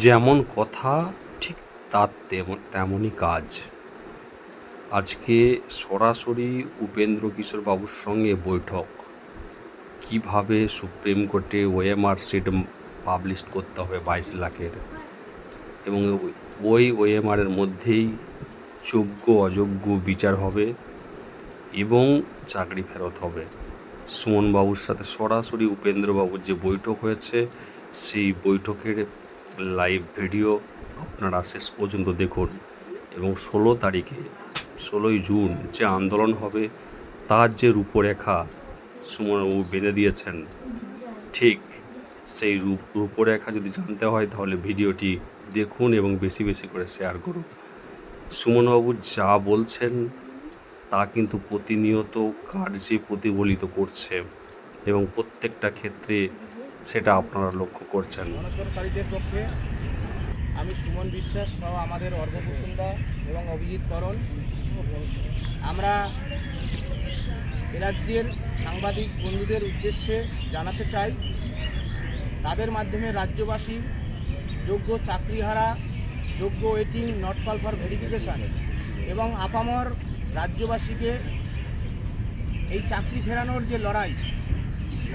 যেমন কথা, ঠিক তার তেমন, তেমনই কাজ। আজকে সরাসরি উপেন্দ্র কিশোর বাবুর সঙ্গে বৈঠক। কীভাবে সুপ্রিম কোর্টে ওএমআর সিট পাবলিশ করতে হবে বাইশ লাখের? এবং ওই- ওই ওএমআরের মধ্যেই যোগ্য, অযোগ্য বিচার হবে এবং চাকরি ফেরত হবে। সুমনবাবুর সাথে সরাসরি উপেন্দ্রবাবুর যে বৈঠক হয়েছে, সেই বৈঠকের লাইভ ভিডিও আপনারা শেষ পর্যন্ত দেখুন এবং ষোলো তারিখে, ষোলোই জুন যে আন্দোলন হবে, তার যে রূপরেখা সুমনবাবু বেঁধে দিয়েছেন, ঠিক সেই রূপ, রূপরেখা যদি জানতে হয় তাহলে ভিডিওটি দেখুন এবং বেশি বেশি করে শেয়ার করুন। সুমনবাবু যা বলছেন তা কিন্তু প্রতিনিয়ত কার্যে প্রতিফলিত করছে এবং প্রত্যেকটা ক্ষেত্রে সেটা আপনারা লক্ষ্য করছেন। পক্ষে আমি সুমন বিশ্বাস সহ আমাদের অর্ঘভূষণদা এবং অভিজিৎ করণ, আমরা রাজ্যের সাংবাদিক বন্ধুদের উদ্দেশ্যে জানাতে চাই, তাদের মাধ্যমে রাজ্যবাসী যোগ্য চাকরিহারা, যোগ্য waiting not call for verification এবং আপামর রাজ্যবাসীকে এই চাকরি ফেরানোর যে লড়াই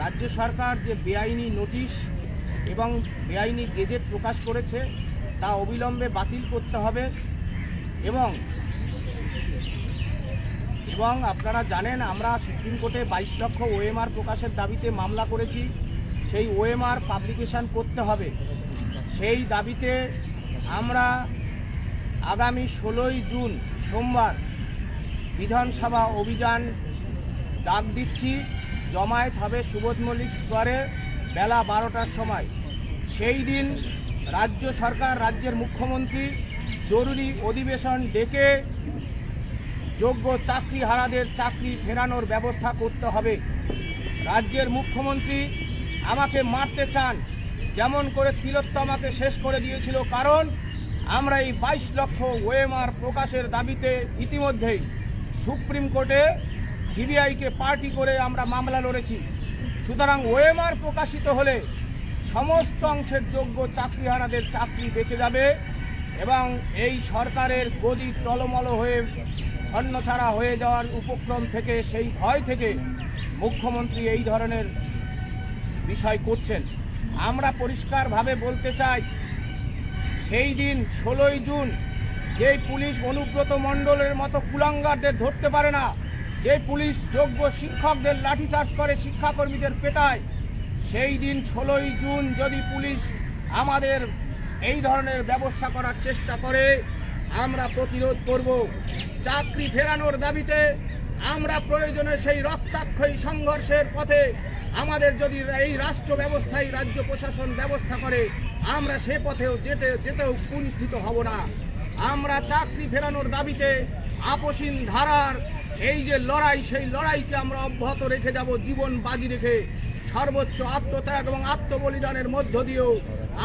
রাজ্য সরকার যে বেআইনি নোটিশ এবং বেআইনি গেজেট প্রকাশ করেছে, তা অবিলম্বে বাতিল করতে হবে এবং এবং আপনারা জানেন আমরা সুপ্রিম কোর্টে বাইশ লক্ষ ওএমআর প্রকাশের দাবিতে মামলা করেছি, সেই ওএমআর পাবলিকেশন করতে হবে। সেই দাবিতে আমরা আগামী ষোলোই জুন সোমবার বিধানসভা অভিযান ডাক দিচ্ছি। জমায়েত হবে সুবোধ মল্লিক স্কোয়ারে বেলা বারোটার সময়। সেই দিন রাজ্য সরকার, রাজ্যের মুখ্যমন্ত্রী জরুরি অধিবেশন ডেকে যোগ্য চাকরি হারাদের চাকরি ফেরানোর ব্যবস্থা করতে হবে। রাজ্যের মুখ্যমন্ত্রী আমাকে মারতে চান, যেমন করে তিলোত্তমাকে শেষ করে দিয়েছিল, কারণ আমরা এই বাইশ লক্ষ ওএমআর প্রকাশের দাবিতে ইতিমধ্যেই সুপ্রিম কোর্টে সিবিআইকে পার্টি করে আমরা মামলা লড়েছি। সুতরাং ওএমআর প্রকাশিত হলে সমস্ত অংশের যোগ্য চাকরিহারাদের চাকরি বেঁচে যাবে এবং এই সরকারের গদি টলমল হয়ে, ছন্নছাড়া হয়ে যাওয়ার উপক্রম থেকে, সেই ভয় থেকে মুখ্যমন্ত্রী এই ধরনের বিষয় করছেন। আমরা পরিষ্কারভাবে বলতে চাই, সেই দিন ষোলোই জুন যেই পুলিশ অনুব্রত মণ্ডলের মতো কুলাঙ্গারদের ধরতে পারে না যে পুলিশ যোগ্য শিক্ষকদের লাঠিচার্জ করে শিক্ষাকর্মীদের পেটায়, সেই দিন ষোলোই জুন যদি পুলিশ আমাদের এই ধরনের ব্যবস্থা করার চেষ্টা করে, আমরা প্রতিরোধ করব। চাকরি ফেরানোর দাবিতে আমরা প্রয়োজনে সেই রক্তাক্ষয়ী সংঘর্ষের পথে আমাদের যদি এই রাষ্ট্র ব্যবস্থায় রাজ্য প্রশাসন ব্যবস্থা করে, আমরা সে পথেও যেতে, যেতেও কুণ্ঠিত হব না। আমরা চাকরি ফেরানোর দাবিতে আপসীন ধারার এই যে লড়াই, সেই লড়াইকে আমরা অব্যাহত রেখে যাব, জীবন বাজি রেখে। সর্বোচ্চ আত্মত্যাগ এবং আত্মবলিদানের মধ্য দিয়েও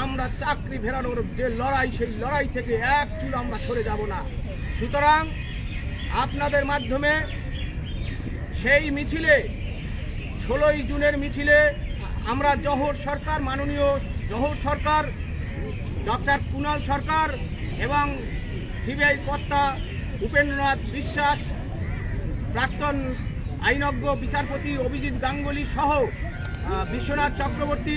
আমরা চাকরি ফেরানোর যে লড়াই, সেই লড়াই থেকে এক চুল আমরা সরে যাব না। সুতরাং আপনাদের মাধ্যমে সেই মিছিলে, ষোলোই জুনের মিছিলে আমরা জহর সরকার মাননীয় জহর সরকার, ডক্টর কুণাল সরকার এবং সিবিআই কর্তা উপেন্দ্রনাথ বিশ্বাস প্রাক্তন আইনজ্ঞ বিচারপতি অভিজিৎ গাঙ্গুলি সহ বিশ্বনাথ চক্রবর্তী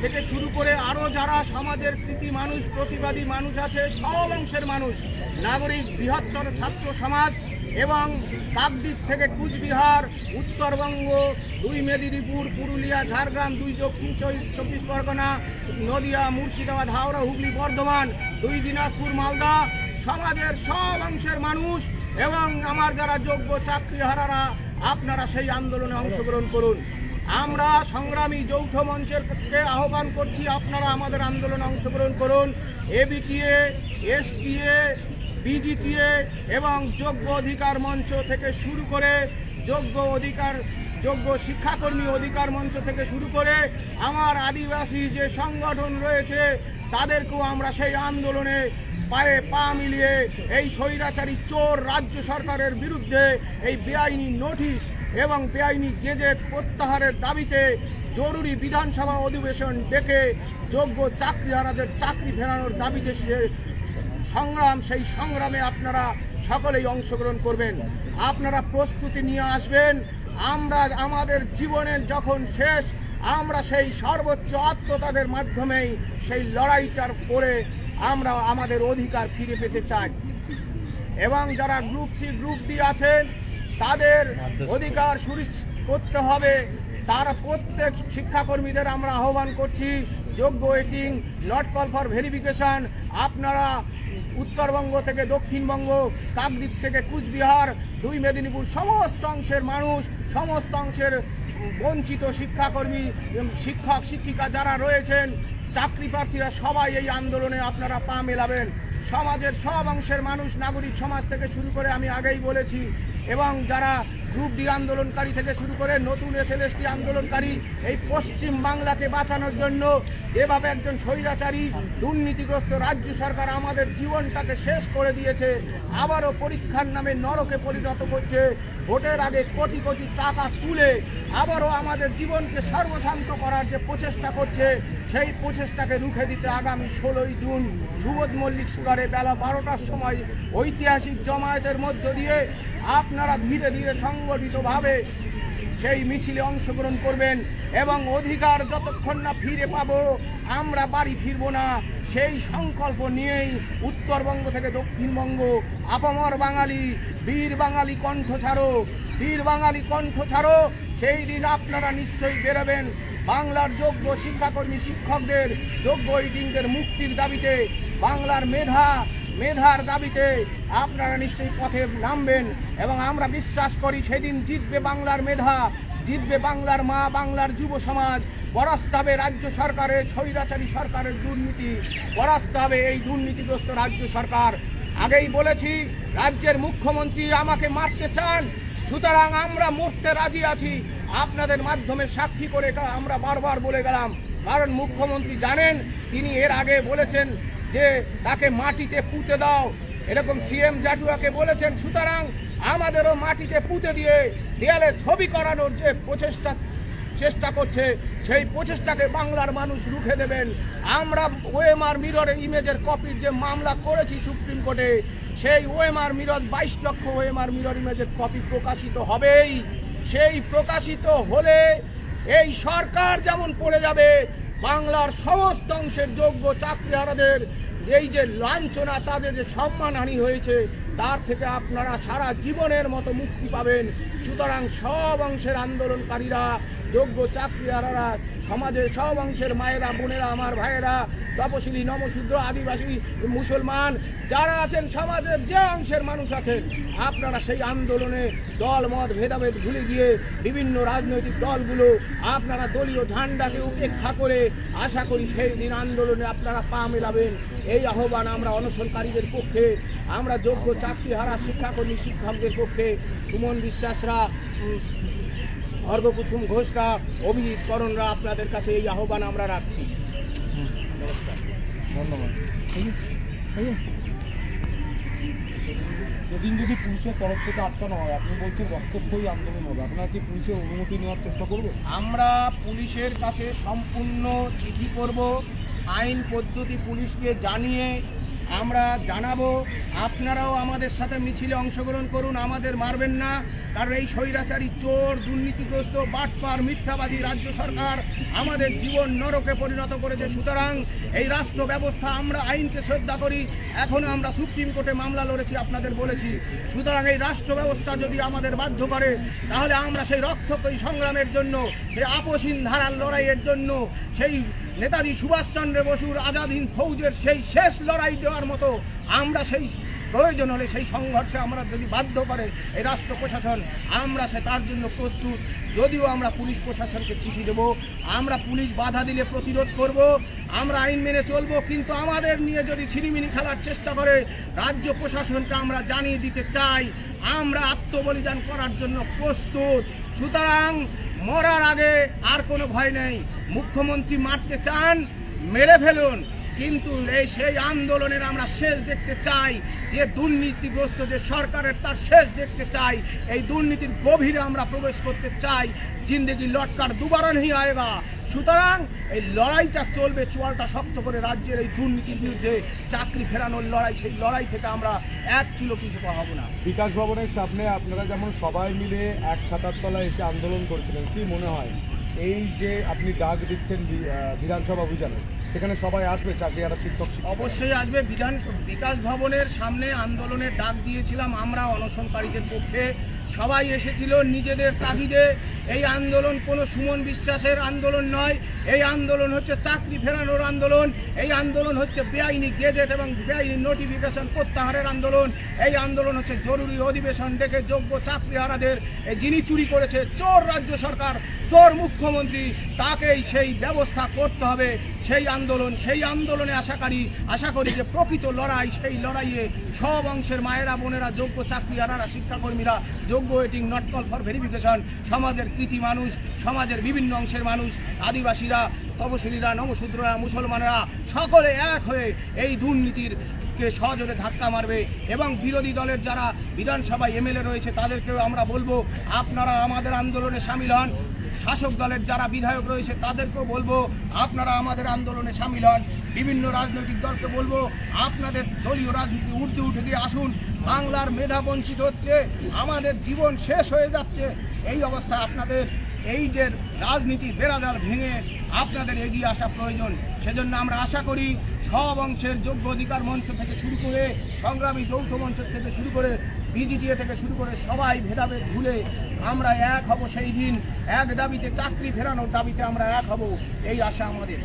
থেকে শুরু করে আরও যারা সমাজের প্রীতি মানুষ, প্রতিবাদী মানুষ আছে, সব অংশের মানুষ, নাগরিক, বৃহত্তর ছাত্র সমাজ এবং কাকদ্বীপ থেকে কুচবিহার, উত্তরবঙ্গ, দুই মেদিনীপুর, পুরুলিয়া, ঝাড়গ্রাম, দুই দক্ষিণ চব্বিশ- পরগনা, নদিয়া, মুর্শিদাবাদ, হাওড়া, হুগলি, বর্ধমান, দুই দিনাজপুর, মালদা, সমাজের সব অংশের মানুষ এবং আমার যারা যোগ্য চাকরিহারারা আপনারা সেই আন্দোলনে অংশগ্রহণ করুন। আমরা সংগ্রামী যৌথ মঞ্চের পক্ষে আহ্বান করছি, আপনারা আমাদের আন্দোলনে অংশগ্রহণ করুন। এবিটিএ, এসটিএ, বিজিটিএ এবং যোগ্য অধিকার মঞ্চ থেকে শুরু করে যোগ্য অধিকার, যোগ্য শিক্ষাকর্মী অধিকার মঞ্চ থেকে শুরু করে আমার আদিবাসী যে সংগঠন রয়েছে, তাদেরকেও আমরা সেই আন্দোলনে পায়ে পা মিলিয়ে এই স্বৈরাচারী চোর রাজ্য সরকারের বিরুদ্ধে এই বেআইনি নোটিশ এবং বেআইনি গেজেট প্রত্যাহারের দাবিতে জরুরি বিধানসভা অধিবেশন ডেকে যোগ্য চাকরিহারাদের চাকরি ফেরানোর দাবিতে সংগ্রাম, সেই সংগ্রামে আপনারা সকলেই অংশগ্রহণ করবেন। আপনারা প্রস্তুতি নিয়ে আসবেন। আমরা, আমাদের জীবনের যখন শেষ, আমরা সেই সর্বোচ্চ আত্মতাদের মাধ্যমেই সেই লড়াইটার করে আমরা আমাদের অধিকার ফিরে পেতে চাই। এবং যারা গ্রুপ সি গ্রুপ ডি আছেন তাদের অধিকার সুনিশ্চিত করতে হবে। তারা প্রত্যেক শিক্ষাকর্মীদের আমরা আহ্বান করছি যোগ্য waiting not call for verification আপনারা উত্তরবঙ্গ থেকে দক্ষিণবঙ্গ কাকদ্বীপ থেকে কুচবিহার দুই মেদিনীপুর সমস্ত অংশের মানুষ সমস্ত অংশের বঞ্চিত শিক্ষাকর্মী শিক্ষক শিক্ষিকা যারা রয়েছেন চাকরি প্রার্থীরা সবাই এই আন্দোলনে আপনারা পা মেলাবেন। সমাজের সব অংশের মানুষ, নাগরিক সমাজ থেকে শুরু করে আমি আগেই বলেছি, এবং যারা গ্রুপ ডি আন্দোলনকারী থেকে শুরু করে নতুন এসএলএসটি আন্দোলনকারী, এই পশ্চিম বাংলাকে বাঁচানোর জন্য যেভাবে একজন স্বৈরাচারী, দুর্নীতিগ্রস্ত রাজ্য সরকার আমাদের জীবনটাকে শেষ করে দিয়েছে, আবারও পরীক্ষার নামে নরকে পরিণত করছে ভোটের আগে কোটি কোটি টাকা তুলে আবারও আমাদের জীবনকে সর্বশান্ত করার যে প্রচেষ্টা করছে, সেই প্রচেষ্টাকে রুখে দিতে আগামী ষোলোই জুন সুবোধ মল্লিক স্কোয়ারে বেলা বারোটার সময় ঐতিহাসিক জমায়েতের মধ্য দিয়ে আপনারা ধীরে ধীরে সংগঠিতভাবে সেই মিছিলে অংশগ্রহণ করবেন এবং অধিকার যতক্ষণ না ফিরে পাবো, আমরা বাড়ি ফিরবো না। সেই সংকল্প নিয়েই উত্তরবঙ্গ থেকে দক্ষিণবঙ্গ, আপামর বাঙালি, বীর বাঙালি কণ্ঠ ছাড়ো, বীর বাঙালি কণ্ঠ ছাড়ো। সেই দিন আপনারা নিশ্চয়ই বেরোবেন বাংলার যোগ্য শিক্ষাকর্মী শিক্ষকদের, যোগ্য এইটিংদের মুক্তির দাবিতে, বাংলার মেধা, মেধার দাবিতে আপনারা নিশ্চয়ই পথে নামবেন এবং আমরা বিশ্বাস করি সেদিন জিতবে বাংলার মেধা, জিতবে বাংলার মা, বাংলার যুব সমাজ। পরাস্ত হবে রাজ্য সরকারের স্বৈরাচারী সরকারের দুর্নীতি। পরাস্ত হবে এই দুর্নীতিগ্রস্ত রাজ্য সরকার। আগেই বলেছি, রাজ্যের মুখ্যমন্ত্রী আমাকে মারতে চান। সুতরাং আমরা মরতে রাজি আছি। আপনাদের মাধ্যমে সাক্ষী করে আমরা বারবার বলে গেলাম। কারণ মুখ্যমন্ত্রী জানেন, তিনি এর আগে বলেছেন যে তাকে মাটিতে পুঁতে দাও। এরকম সিএম জাটুয়াকে বলেছেন, সুতরাং আমাদেরও মাটিতে পুঁতে দিয়ে দেয়ালে ছবি করানোর যে প্রচেষ্টা চেষ্টা করছে, সেই প্রচেষ্টাকে বাংলার মানুষ রুখে দেবেন। আমরা ওএমআর মিররের ইমেজের কপির যে মামলা করেছি সুপ্রিম কোর্টে, সেই ওএমআর মিরর, বাইশ লক্ষ ওএমআর মিরর ইমেজের কপি প্রকাশিত হবেই। সেই প্রকাশিত হলে এই সরকার যেমন পড়ে যাবে, বাংলার সমস্ত অংশের যোগ্য চাকরিহারাদের এই যে লাঞ্ছনা, তাদের যে সম্মানহানি হয়েছে তার থেকে আপনারা সারা জীবনের মতো মুক্তি পাবেন। সুতরাং সব অংশের আন্দোলনকারীরা, যোগ্য চাকরিহারারা, সমাজের সব অংশের মায়েরা, বোনেরা, আমার ভাইয়েরা, তপশিলি, নমশূদ্র, আদিবাসী, মুসলমান, যারা আছেন সমাজের যে অংশের মানুষ আছেন, আপনারা সেই আন্দোলনে দল, মত, ভেদাভেদ ভুলে গিয়ে বিভিন্ন রাজনৈতিক দলগুলো আপনারা দলীয় ঝান্ডাকে উপেক্ষা করে আশা করি সেই দিন আন্দোলনে আপনারা পা মেলাবেন। এই আহ্বান আমরা অনশনকারীদের পক্ষে আমরা যোগ্য চাকরি চাকরিহারা শিক্ষাকর্মী শিক্ষকদের পক্ষে সুমন বিশ্বাসরা অর্ঘকুসুম ঘোষরা অভিজিৎ করণরা আপনাদের কাছে এই আহ্বান আমরা রাখছি। নমস্কার। ধন্যবাদ। সেদিন যদি পুলিশের তরফ থেকে আটকানো হয় আপনি বলছেন রক্তক্ষয়ী আন্দোলন হবে। আপনারা কি পুলিশের অনুমতি নেওয়ার চেষ্টা করবে আমরা পুলিশের কাছে সম্পূর্ণ চিঠি করব। আইন পদ্ধতি পুলিশকে জানিয়ে আমরা জানাব, আপনারাও আমাদের সাথে মিছিলে অংশগ্রহণ করুন, আমাদের মারবেন না। কারণ এই স্বৈরাচারী চোর, দুর্নীতিগ্রস্ত, বাটপার, মিথ্যাবাদী রাজ্য সরকার আমাদের জীবন নরকে পরিণত করেছে। সুতরাং এই রাষ্ট্র ব্যবস্থা আমরা আইনকে শ্রদ্ধা করি, এখনও আমরা সুপ্রিম কোর্টে মামলা লড়েছি, আপনাদের বলেছি। সুতরাং এই রাষ্ট্র ব্যবস্থা যদি আমাদের বাধ্য করে, তাহলে আমরা সেই রক্ষকই সংগ্রামের জন্য, সেই আপসীন ধারার লড়াইয়ের জন্য, সেই নেতাজি সুভাষচন্দ্র বসুর আজাদ হিন্দ ফৌজের সেই শেষ লড়াই দেওয়ার মতো আমরা সেই প্রয়োজন হলে সেই সংঘর্ষে আমরা যদি বাধ্য করে এই রাষ্ট্র প্রশাসন, আমরা সে তার জন্য প্রস্তুত। যদিও আমরা পুলিশ প্রশাসনকে চিঠি দেবো, আমরা পুলিশ বাধা দিলে প্রতিরোধ করব, আমরা আইন মেনে চলবো, কিন্তু আমাদের নিয়ে যদি ছিনিমিনি খেলার চেষ্টা করে, রাজ্য প্রশাসনকে আমরা জানিয়ে দিতে চাই, আমরা আত্মবলিদান করার জন্য প্রস্তুত। সুতরাং মরার আগে আর কোনো ভয় নেই। মুখ্যমন্ত্রী মারতে চান, মেরে ফেলুন। কিন্তু সেই আন্দোলনের আমরা শেষ দেখতে চাই। যে দুর্নীতিগ্রস্ত যে সরকারের, তার শেষ দেখতে চাই। এই দুর্নীতির গভীরে আমরা প্রবেশ করতে চাই। জিন্দগি লটকার দুবার নেই আয়েগা। সুতরাং এই লড়াইটা চলবে চোয়ালটা শক্ত করে রাজ্যের এই দুর্নীতির বিরুদ্ধে চাকরি ফেরানোর লড়াই সেই লড়াই থেকে আমরা এক চুলো কিছু হব না। বিকাশ ভবনের সামনে আপনারা যেমন সবাই মিলে এক ছাতার তলায় এসে আন্দোলন করছিলেন কি মনে হয়? এই যে আপনি ডাক দিচ্ছেন বিধানসভা অভিযানে সেখানে সবাই আসবে চাকরি আর শিক্ষক? অবশ্যই আসবে। বিধান বিকাশ ভবনের সামনে আন্দোলনের ডাক দিয়েছিলাম আমরা অনশনকারীদের পক্ষে। সবাই এসেছিল নিজেদের তাগিদে। এই আন্দোলন কোনো সুমন বিশ্বাসের আন্দোলন নয় এই আন্দোলন হচ্ছে চাকরি ফেরানোর আন্দোলন। এই আন্দোলন হচ্ছে বেআইনি গেজেট এবং বেআইনি নোটিফিকেশন প্রত্যাহারের আন্দোলন। এই আন্দোলন হচ্ছে জরুরি অধিবেশন ডেকে যোগ্য চাকরিহারাদের যিনি চুরি করেছে, চোর রাজ্য সরকার, চোর মুখ্যমন্ত্রী, তাকেই সেই ব্যবস্থা করতে হবে। সেই আন্দোলন, সেই আন্দোলনে আশা করি আশা করি যে প্রকৃত লড়াই, সেই লড়াইয়ে সব অংশের মায়েরা, বোনেরা, যোগ্য চাকরিহারারা শিক্ষাকর্মীরা, যোগ্য waiting not call for verification সমাজের কৃতি মানুষ, সমাজের বিভিন্ন অংশের মানুষ, আদিবাসীরা, তপশিলীরা নমশূদ্ররা মুসলমানরা, সকলে এক হয়ে এই দুর্নীতির কে ধাক্কা মারবে এবং বিরোধী দলের যারা বিধানসভায় এমএলএ রয়েছে, তাদেরকেও আমরা বলব, আপনারা আমাদের আন্দোলনে সামিল হন। শাসক দলের যারা বিধায়ক রয়েছে, তাদেরকেও বলব, আপনারা আমাদের আন্দোলনে সামিল হন। বিভিন্ন রাজনৈতিক দলকে বলব, আপনাদের দলীয় রাজনীতি উর্ধে উঠে গিয়ে আসুন। বাংলার মেধা বঞ্চিত হচ্ছে, আমাদের জীবন শেষ হয়ে যাচ্ছে। এই অবস্থা আপনাদের, এই যে রাজনীতি বেড়াজাল ভেঙে আপনাদের এগিয়ে আসা প্রয়োজন, সেজন্য আমরা আশা করি সব অংশের যোগ্য অধিকার মঞ্চ থেকে শুরু করে, সংগ্রামী যৌথ মঞ্চ থেকে শুরু করে, বিজিটিএ থেকে শুরু করে সবাই ভেদাভেদ ভুলে আমরা এক হব সেই দিন। এক দাবিতে চাকরি ফেরানোর দাবিতে আমরা এক হব, এই আশা আমাদের।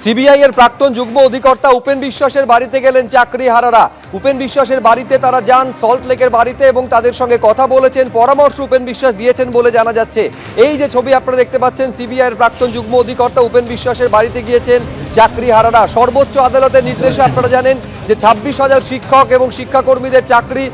সিবিআই এর প্রাক্তন যুগ্ম অধিকর্তা উপেন বিশ্বাসের বাড়িতে গেলেন চাকরি হারারা। উপেন বিশ্বাসের বাড়িতে তারা যান, সল্ট লেকের বাড়িতে এবং তাদের সঙ্গে কথা বলেছেন, পরামর্শ উপেন বিশ্বাস দিয়েছেন বলে জানা যাচ্ছে। এই যে ছবি আপনারা দেখতে পাচ্ছেন, সিবিআই এর প্রাক্তন যুগ্ম অধিকর্তা উপেন বিশ্বাসের বাড়িতে গিয়েছেন চাকরি হারারা। সর্বোচ্চ আদালতের নির্দেশে আপনারা জানেন যে ছাব্বিশ হাজার শিক্ষক এবং শিক্ষাকর্মীদের চাকরি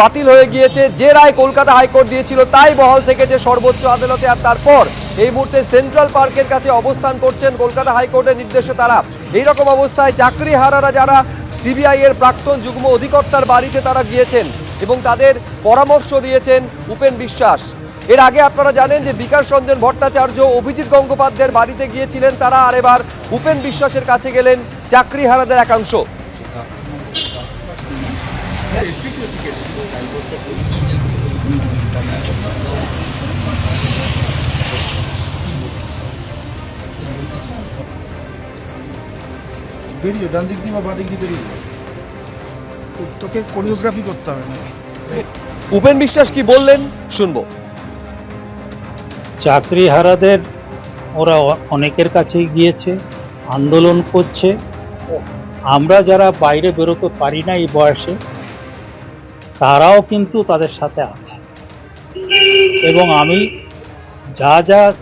বাতিল হয়ে গিয়েছে। যে রায় কলকাতা হাইকোর্ট দিয়েছিল, তাই বহাল থেকে যে সর্বোচ্চ আদালতে আর তারপর এই মুহূর্তে সেন্ট্রাল পার্কের কাছে অবস্থান করছেন কলকাতা হাইকোর্টের নির্দেশে তারা। এইরকম অবস্থায় চাকরি হারারা যারা সিবিআই এর প্রাক্তন যুগ্ম অধিকর্তার বাড়িতে তারা গিয়েছেন এবং তাদের পরামর্শ দিয়েছেন উপেন বিশ্বাস। এর আগে আপনারা জানেন যে বিকাশ রঞ্জন ভট্টাচার্য, অভিজিৎ গঙ্গোপাধ্যায়ের বাড়িতে গিয়েছিলেন, তারা আর এবার উপেন বিশ্বাসের কাছে গেলেন চাকরি হারাদের একাংশ। বেরিয়ে ডান দিক দিয়ে বা বাঁ দিক দিয়ে বেরিয়ে তোকে কোরিওগ্রাফি করতে হবে না। উপেন বিশ্বাস কি বললেন? শুনব। চাকরিহারাদের ওরা অনেকের কাছেই গিয়েছে আন্দোলন করছে। আমরা যারা বাইরে বেরোতে পারি না এই বয়সে তারাও কিন্তু তাদের সাথে আছে। এবং আমি যা যা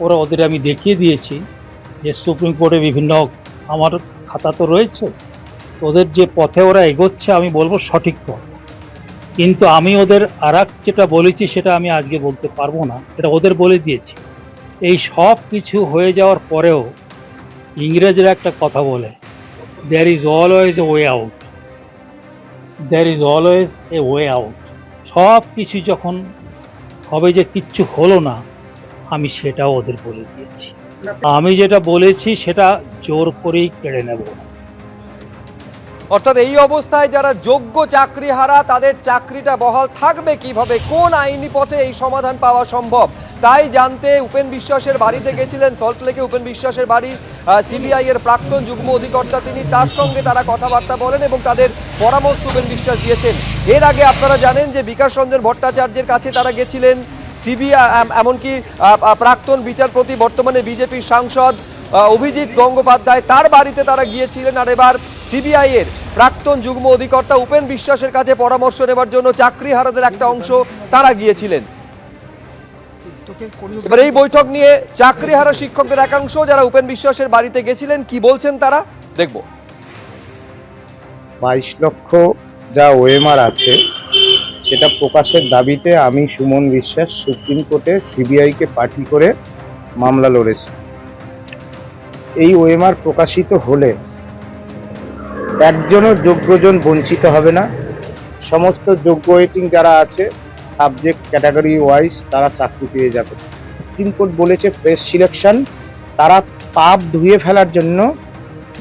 ওরা ওদের আমি দেখিয়ে দিয়েছি, যে সুপ্রিম কোর্টে বিভিন্ন আমার খাতা তো রয়েছে, ওদের যে পথে ওরা এগোচ্ছে আমি বলব সঠিক পথ। কিন্তু আমি ওদের আর যেটা বলেছি সেটা আমি আজকে বলতে পারব না এটা ওদের বলে দিয়েছি। এই সব কিছু হয়ে যাওয়ার পরেও ইংরেজরা একটা কথা বলে there is always way out there is always a way out সব কিছু যখন হবে যে কিচ্ছু হলো না, আমি সেটাও ওদের বলে দিয়েছি। আমি যেটা বলেছি সেটা জোর করেই কেড়ে নেব। অর্থাৎ এই অবস্থায় যারা যোগ্য চাকরি হারা তাদের চাকরিটা বহাল থাকবে কীভাবে? কোন আইনি পথে এই সমাধান পাওয়া সম্ভব? তাই জানতে উপেন বিশ্বাসের বাড়িতে গেছিলেন, সল্টলেকে উপেন বিশ্বাসের বাড়ি। সিবিআই এর প্রাক্তন যুগ্ম অধিকর্তা তিনি তার সঙ্গে তারা কথাবার্তা বলেন এবং তাদের পরামর্শ উপেন বিশ্বাস দিয়েছেন। এর আগে আপনারা জানেন যে বিকাশ রঞ্জন ভট্টাচার্যের কাছে তারা গেছিলেন। সিবিআই এমনকি প্রাক্তন বিচারপতি, বর্তমানে বিজেপির সাংসদ অভিজিৎ গঙ্গোপাধ্যায় তার বাড়িতে তারা গিয়েছিলেন। আর এবার সিবিআই এর প্রাক্তন যুগ্ম অধিকর্তা উপেন বিশ্বাসের কাছে পরামর্শ নেবার জন্য চাকরি হারাদের একটা অংশ তারা গিয়েছিলেন। এবার এই বৈঠক নিয়ে চাকরি হারা শিক্ষকদের একাংশ যারা উপেন বিশ্বাসের বাড়িতে গেছিলেন কি বলছেন তারা? দেখব। বাইশ লক্ষ যা ওএমআর আছে সেটা প্রকাশের দাবিতে আমি সুমন বিশ্বাস সুপ্রিম কোর্টে সিবিআইকে পাঠি করে মামলা লড়েছি। এই ওএমআর প্রকাশিত হলে একজনও যোগ্যজন বঞ্চিত হবে না। সমস্ত যোগ্য ওয়েটিং যারা আছে সাবজেক্ট ক্যাটাগরি ওয়াইজ তারা চাকরি পেয়ে যাবে। সুপ্রিম কোর্ট বলেছে প্রেস সিলেকশন, তারা পাপ ধুয়ে ফেলার জন্য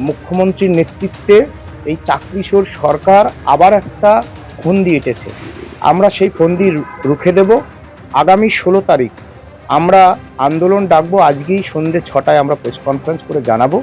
মুখ্যমন্ত্রীর নেতৃত্বে এই চাকরিশোর সরকার আবার একটা ফন্দি এঁটেছে। আমরা সেই ফন্দি রুখে দেব। আগামী ষোলো তারিখ আমরা আন্দোলন ডাকবো। আজকেই সন্ধ্যে ছটায় আমরা প্রেস কনফারেন্স করে জানাব।